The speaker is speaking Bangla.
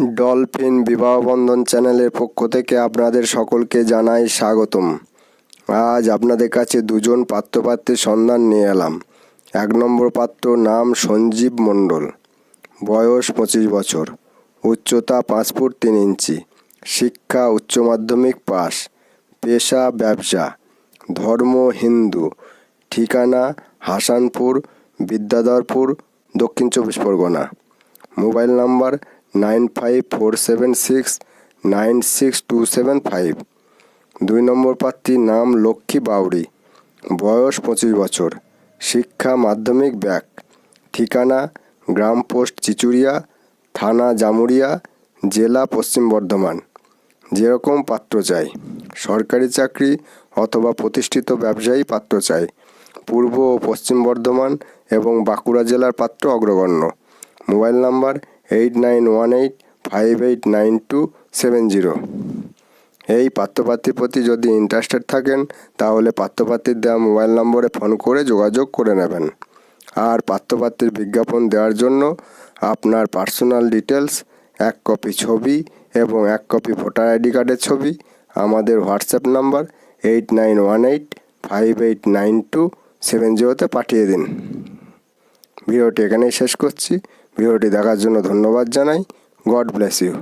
ডলফিন বিবাহবন্ধন চ্যানেলের পক্ষ থেকে আপনাদের সকলকে জানাই স্বাগতম। আজ আপনাদের কাছে দুজন পাত্রপাত্রের সন্ধান নিয়ে এলাম। এক নম্বর পাত্র নাম সঞ্জীব মণ্ডল। বয়স পঁচিশ বছর। উচ্চতা পাঁচ ফুট তিন ইঞ্চি। শিক্ষা উচ্চ মাধ্যমিক পাস। পেশা ব্যবসা। ধর্ম হিন্দু। ঠিকানা হাসানপুর, বিদ্যাধরপুর, দক্ষিণ চব্বিশ Pargana. Mobile number nine five four seven six, nine six two seven five. দুই নম্বর প্রার্থীর নাম লক্ষ্মী বাউড়ি। বয়স পঁচিশ বছর। শিক্ষা মাধ্যমিক ব্যাক। ঠিকানা গ্রাম পোস্ট চিচুড়িয়া, থানা জামুরিয়া জেলা পশ্চিম বর্ধমান। যেরকম পাত্র চাই। সরকারি চাকরি অথবা প্রতিষ্ঠিত ব্যবসায়ী পাত্র চাই। পূর্ব ও পশ্চিম বর্ধমান এবং বাঁকুড়া জেলার পাত্র অগ্রগণ্য। Mobile number eight nine one eight five eight nine two seven zero এই পাত্রপাত্রীর প্রতি যদি ইন্টারেস্টেড থাকেন, তাহলে পাত্রপাত্রীর দেওয়া মোবাইল নম্বরে ফোন করে যোগাযোগ করে নেবেন। আর পাত্রপাত্রীর বিজ্ঞাপন দেওয়ার জন্য আপনার পার্সোনাল ডিটেলস এক কপি ছবি এবং এক কপি ভোটার আইডি কার্ডের ছবি, আমাদের WhatsApp number eight nine one eight five eight nine two seven জিরোতে পাঠিয়ে দিন। ভিডিওটি এখানেই শেষ করছি। ভিডিওটি দেখার জন্য ধন্যবাদ জানাই। God bless you